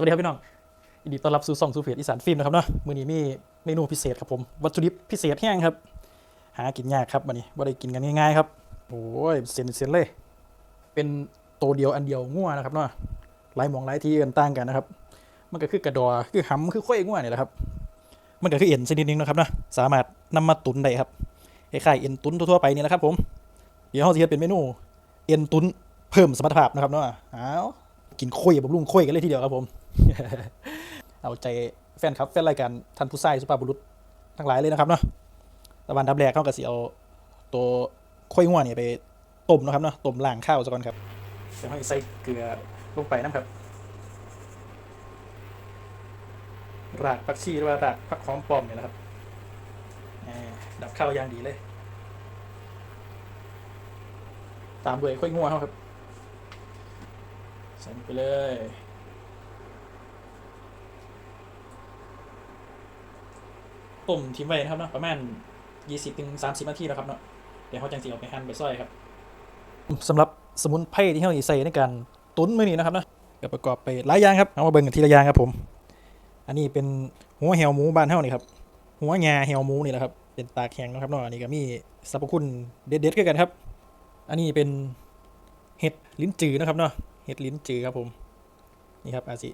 วัสดีครับพี่น้องยินดีต้อนรับสู่ซ่องสู่เพจอีสานฟิล์มนะครับเนาะมื้อนี้มีเมนูพิเศษครับผม วัตถุดิบพิเศษแห้งครับ หากินยากครับวันนี้บ่ได้กินกันง่ายๆครับโอ้ยเสียนเสียนเลย เป็นตัวเดียวอันเดียวงัวนะครับเนาะหลายหมองหลายที่กันต่างกันนะครับ มันก็คือกระดอคือหำคือข้อยงัวนี่แหละครับ มันก็คือเอ็นชนิดนึงนะครับเนาะสามารถนำมาตุนได้ครับคล้ายๆเอ็นตุนทั่วๆไปนี่แหละครับผมเดี๋ยวเราจะเฮ็ดเป็นเมนูเอ็นตุนเพิ่มสมรรถภาพนะครับเนาะอ้าว กินข้อยบำรุงข้ยกันเลยทีเดียวครับผม เอาใจแฟนครับแฟนรายการท่านผู้ชายสุภาพบุรุษทั้งหลายเลยนะครับเนาะตะวันดับแรกเขาก็สิเอาตัวข้ยงัวเนี่ยไปต้มนะครับเนาะต้มล้างข้าวซะก่อนครับเดี๋ยวให้ใส่เกลือลงไปนะครับรากผักชีหรือว่ารากผักหอมปลอมเนี่ยนะครับดับข้าวอย่างดีเลย ตามด้วยข้อยงัวครับ ใส่ไปเลยต้มทิ้งไว้นะครับเนาะประมาณ20ถึง30นาทีแล้วครับเนาะเดี๋ยวเขาจังสิเอาไปหั่นไปซอยครับสำหรับสมุนไพรที่เราใส่ในการตุ๋นมื้อนี้นะครับเนาะก็ประกอบไปหลายอย่างครับเอามาเบิ่งกันทีละอย่างครับผม อันนี้เป็นหัวแหวหมูบ้านเฮานี่ครับหัวงาแหวหมูนี่แหละครับเป็นตาแข็งนะครับเนาะอันนี้ก็มีสรรพคุณเด็ดๆกันครับ อันนี้เป็นเห็ดลิ้นจือนะครับเนาะ เห็ดลิ้นจือครับผม นี่ครับอาสิ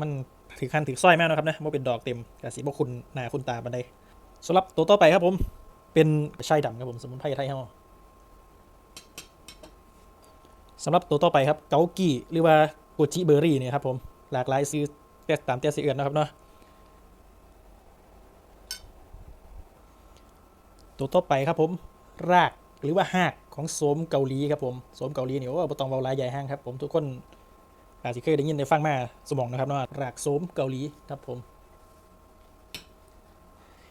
มันถือคันถือสร้อยมากนะครับนะว่าเป็นดอกเต็มอาสิบ่คุณหนาคุณตาบันไดสำหรับตัวต่อไปครับผม เป็นชายดำครับผมสมุนไพรไทยเฮาสำหรับตัวต่อไปครับเกากี้หรือว่าโกจิเบอร์รี่เนี่ยครับผมหลากหลายซื้อแต่ตามแต่สิเอือนนะครับเนาะตัวต่อไปครับผม รากหรือว่าหาก ของโสมเกาหลีครับผมโสมเกาหลีเนี่ยโอ้บ่ต้องเบาลายใหญ่ห้างครับผมทุกคนอาจจะเคยได้ยินได้ฟังมาสมองนะครับเนาะรากโสมเกาหลีครับผม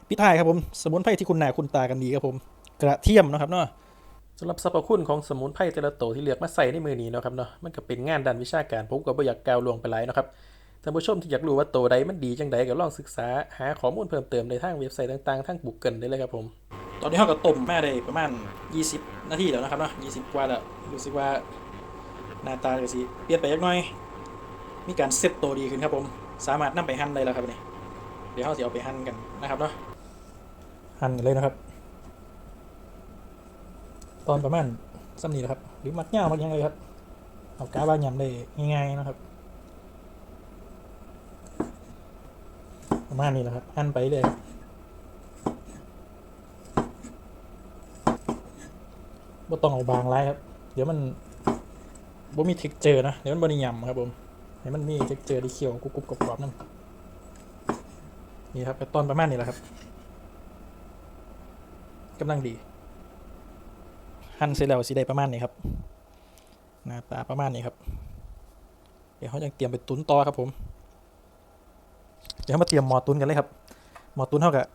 พิท้ายครับผมสมุนไพรที่คุณหนาคุณตากันดีครับผมกระเทียมนะครับเนาะสำหรับสรรพคุณของสมุนไพรแต่ละตัวที่เลือกมาใส่ในมือนี้เนาะครับเนาะมันก็เป็นงานด้านวิชาการผมก็บ่อยากกล่าวลวงไปหลายนะครับท่านผู้ชมที่อยากรู้ว่าตัวใดมันดีจังใดก็ลองศึกษาหาข้อมูลเพิ่มเติมในทางเว็บไซต์ต่างๆทาง Google ได้เลยครับผม อนนี้เขาก็ต้มแมาได้ประมาณ 20 นาทีแล้วนะครับเนาะ20 กว่าแล้วรู้สึกว่าหน้าตาก็สิเปลี่ยนไปยักหน้อย มีการเซตตัวดีขึ้นครับผม สามารถนำไปหั่นได้แล้วครับนี่เดี๋ยวเราจะเอาไปหั่นกันนะครับเนาะหั่นกันเลยนะครับ ตอนประมาณซ้ำนี้แหละครับ หรือมัดเงามัดยังเลยครับเอากาบานยำได้ง่ายๆนะครับ ประมาณนี้แหละครับหั่นไปเลยครับ บ่ต้องเอาบางไรครับ เดี๋ยวมันบ่มีเท็กเจอร์นะ เดี๋ยวมันบ่ได้ยำครับผมให้มันมีเท็กเจอร์ที่เคี้ยวกรุบๆกรอบๆนั่นนี่ครับตอนประมาณนี้แหละครับกำลังดี หั่นเสร็จแล้วสิได้ประมาณนี้ครับหน้าตาประมาณนี้ครับ เดี๋ยวเขาจะเตรียมไปตุ้นต่อครับผม เดี๋ยวมาเตรียมหมอตุ้นกันเลยครับ หมอตุ้นเท่ากับ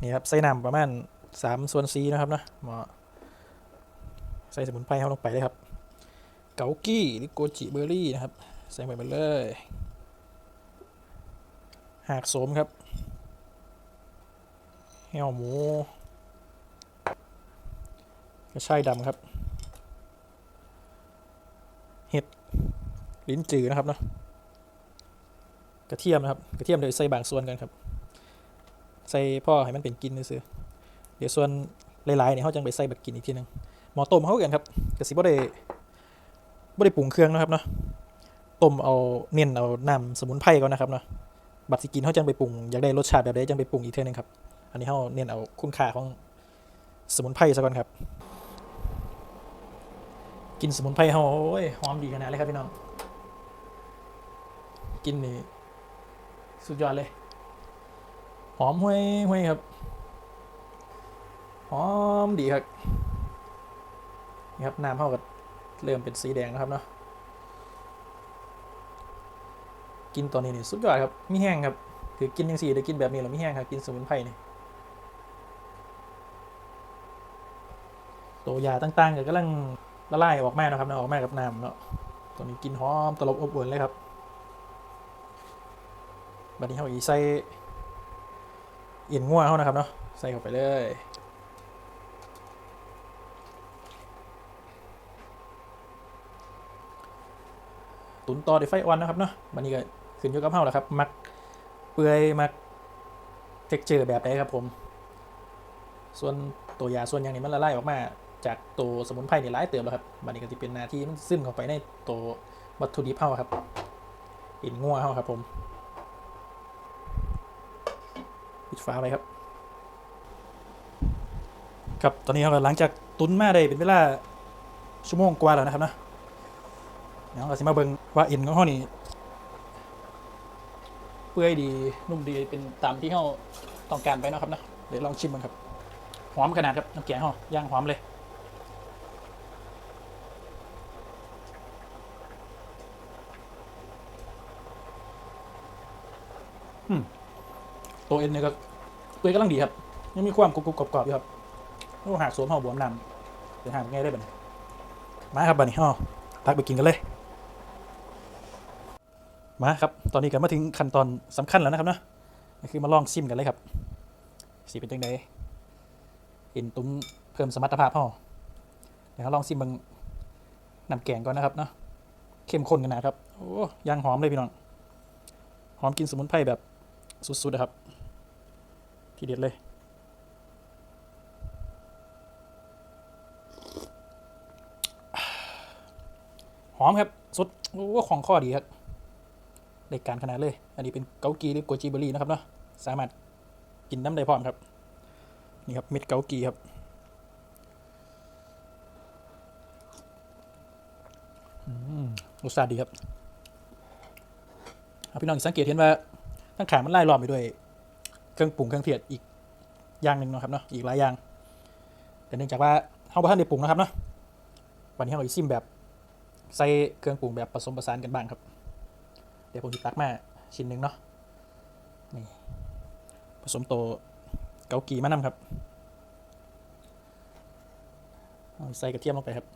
นี่ครับใส่น้ำประมาณ3ส่วน4นะครับนะหมอ ใส่สมุนไพรเข้าลงไปเลยครับ เกากี้หรือโกจิเบอร์รี่นะครับ ใส่ไปหมดเลย หากโสมครับแห้วหมู กระชายดำครับ เห็ด ลิ้นจือนะครับเนาะ กระเทียมนะครับ กระเทียมเดี๋ยวใส่บางส่วนกันครับ ใส่พ่อให้มันเป็นกินซื้อเดี๋ยวส่วนหลายๆเนี่ยเขาจังไปใส่แบบกินอีกทีหนึง หมอต้มเขากันครับกระสิบ่ได้บ่ได้ปรุงเครื่องนะครับเนาะต้มเอาเน้นเอาน้ำสมุนไพรก่อนนะครับเนาะบัดสิกินเขาจังไปปรุงอยากได้รสชาติแบบใดจังไปปรุงอีกเท่านึงครับอันนี้เขาเน้นเอาคุณค่าของสมุนไพรซะก่อนครับ กินสมุนไพรเขาโอ้ยหอมดีขนาดเลยครับพี่น้องกินนี่สุดยอดเลย หอมห้วยห้วยครับ หอมดีครับ นี่ครับน้ำเขาก็เริ่มเป็นสีแดงแล้วครับเนาะกินตอนนี้นี่สุดยอดครับมีแห้งครับคือกินยังสีได้กินแบบนี้แล้วมีแห้งครับกินสมุนไพรนี่ตัวยาต่างๆก็กำลังละลายออกมานะครับนะออกมากับน้ำเนาะตัวนี้กินหอมตลบอบอวนเลยครับบัดนี้เขาอีใส่เอ็นงัวเขานะครับเนาะใส่เข้าไปเลย ตุนต่อด้วยไฟอ่อนนะครับเนาะวันนี้ก็ขึ้นอยู่กับเฮาแหละครับ มักเปื่อยมักเท็กเจอร์แบบไหนครับผม ส่วนตัวยาส่วนอย่างนี้มันละลายออกมา จากตัวสมุนไพรนี่หลายเติมแล้วครับบัดนี้ก็จะเป็นหน้าที่มันซึมเข้าไปในตัววัตถุดิบเฮาครับอินงัวเฮาครับผมปิดฝาไปครับ ครับตอนนี้เราหลังจากตุนมาได้เป็นเวลาชั่วโมงกว่าแล้วนะครับนะเดี๋ยวเราก็สิมาเบิ่ง ว่าเอ็นของเฮานี่เปื่อยดีนุ่มดีเป็นตามที่เฮาต้องการไปนะครับนะเดี๋ยวลองชิมมันครับหอมขนาดครับน้ำแกงเฮาย่างหอมเลยตัวเอ็นเนี่ยก็เปื่อยกำลังดีครับยังมีความกรุบกรอบกรอบอยู่ครับโอ้หากสวมห่อบวมนำเดี๋ยวหากง่ายได้บ่เนี่ยมาครับบัดนี้ห่อตักไปกินกันเลย มาครับ ตอนนี้ก็มาถึงขั้นตอนสำคัญแล้วนะครับเนาะก็คือมาลองซิมกันเลยครับสีเป็นจังไดเอ็นตุ้มเพิ่มสมรรถภาพห่อเดี๋ยวเราลองซิมบางน้ำแกงก่อนนะครับเนาะเข้มข้นกันนะครับโอ้ยางหอมเลยพี่น้องหอมกินสมุนไพรแบบสุดๆนะครับ ทีเด็ดเลยหอมครับสดโอ้ของข้อดีครับ ในการขนาดเลย อันนี้เป็นเกากีหรือโกจิเบอรี่นะครับเนาะ สามารถกินน้ำได้พร้อมครับ นี่ครับเม็ดเกากีครับอืมรสชาติดีครับพี่น้องสังเกตเห็นว่าทั้งขามันไล่ล้อมไปด้วย เครื่องปรุงเครื่องเทศอีกอย่างหนึ่งนะครับเนาะ อีกหลายอย่าง แต่เนื่องจากว่าเฮาบ่ทันได้ปรุงนะครับเนาะ วันนี้เฮาอีซิมแบบใส่เครื่องปรุงแบบผสมผสานกันบ้างครับ ดี๋ยวผมจะตักมาชิ้นหนึ่งเนาะนี่ผสมโตเกากีมะนำครับใส่กระเทียมลงไปครับ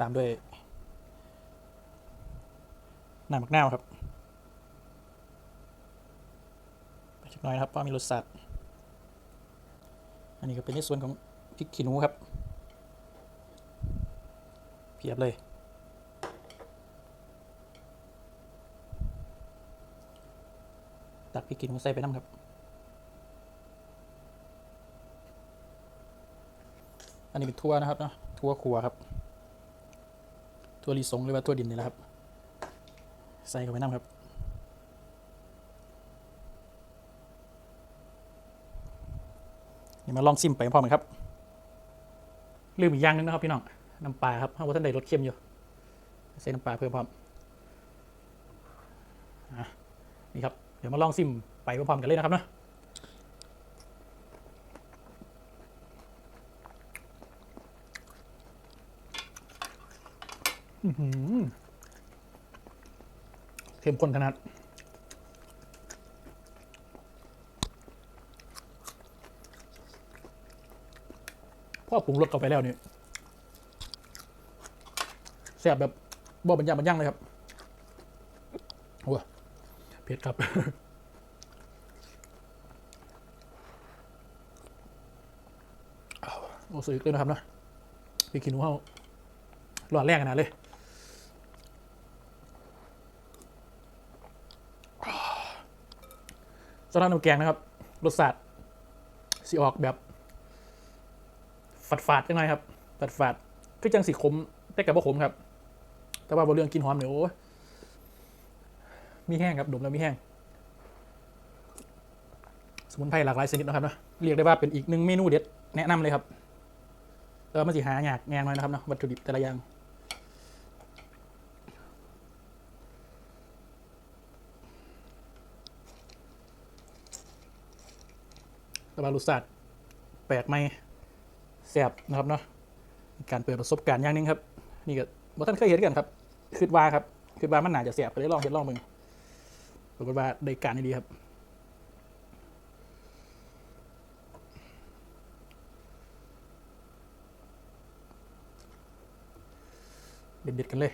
ตามด้วยน้ำมักนาวครับไปสักหน่อยนะครับเพราะมีรสชาติอันนี้ก็เป็นในส่วนของพริกขี้หนูครับ เพียบเลยตักพริกขี้หนูใส่ไปน้ำครับอันนี้เป็นทั่วนะครับเนาะทั่วครัวครับทั่วลิสงหรือว่าทั่วดินนี่แหละครับ ใส่เข้าไปน้ำครับนี่มาลองซิมไปพร้อมกันครับ ลืมอีกอย่างหนึงนะครับพี่น้อง น้ำปลาครับเพราะว่าท่านใดรสเค็มอยู่ใส่น้ำปลาเพิ่มพร้อมนี่ครับ เดี๋ยวมาลองซิมไปพร้อมกันเลยนะครับเนาะเข้มข้นขนาดพ่อปรุงรสเข้าไปแล้วนี่แซ่บแบบบ่บรรยาบรรยังเลยครับโอ้เผ็ดครับอ้าโอ้สุดเลยนะครับเนาะพี่กินหนูเขาหลอดแรกขนาดเลยสำหรับน้ำแกงนะครับรสชาติสีออกแบบฝาดฝาดๆจังหน่อยครับฝาดฝาดๆคือจังสีขมแต่กับว่าขมครับ แต่ว่าบเรื่องกินหอมเนี่ยโอ้มีแห้งครับดมแล้วมีแห้ง สมุนไพรหลากหลายชนิดนะครับเนะเรียกได้ว่าเป็นอีกหนึ่งเมนูเด็ดแนะนำเลยครับแต่ว่ามันสิหายากแงงหน่อยนะครับเนาะวัตถุดิบแต่ละอย่างแต่ว่ารสชาติแปลกใหม่แซ่บนะครับเนาะการเปิดประสบการณ์อย่างนึงครับ นี่ก็บ่ท่านเคยเห็นกันครับ คิดว่าครับคิดว่ามันหนาจะเสียบก็เลยลองเห็นลองมึงปรากฏว่าได้การดีครับเด็ดๆกันเลย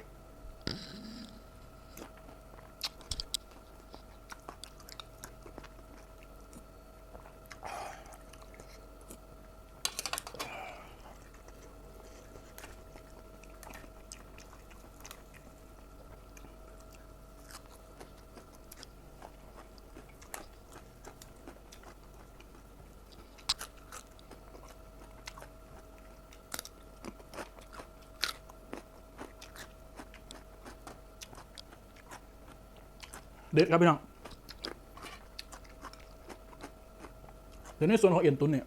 เด็ดครับพี่น้องเดี๋ยวในส่วนของเอ็นตุนเนี่ย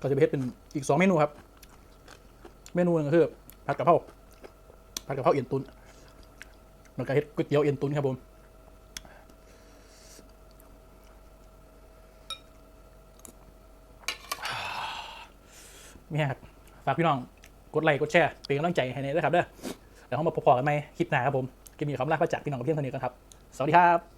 ก็จะไปเฮ็ดเป็นอีกสองเมนูครับ เมนูหนึงก็คือผัดกะเพราผัดกะเพราเอ็นตุนแล้วก็เฮ็ดก๋วยเตี๋ยวเอ็นตุนครับผมมีครับฝากพี่น้องกดไลค์กดแชร์เป็นกำลังใจให้ในด้วยครับเด้อเดี๋ยวเรามาพบกันใหม่คลิปหน้าครับผมกินมีคำลาพระจากพี่น้องกับเพื่อนคนนี้กันครับ สวัสดีครับ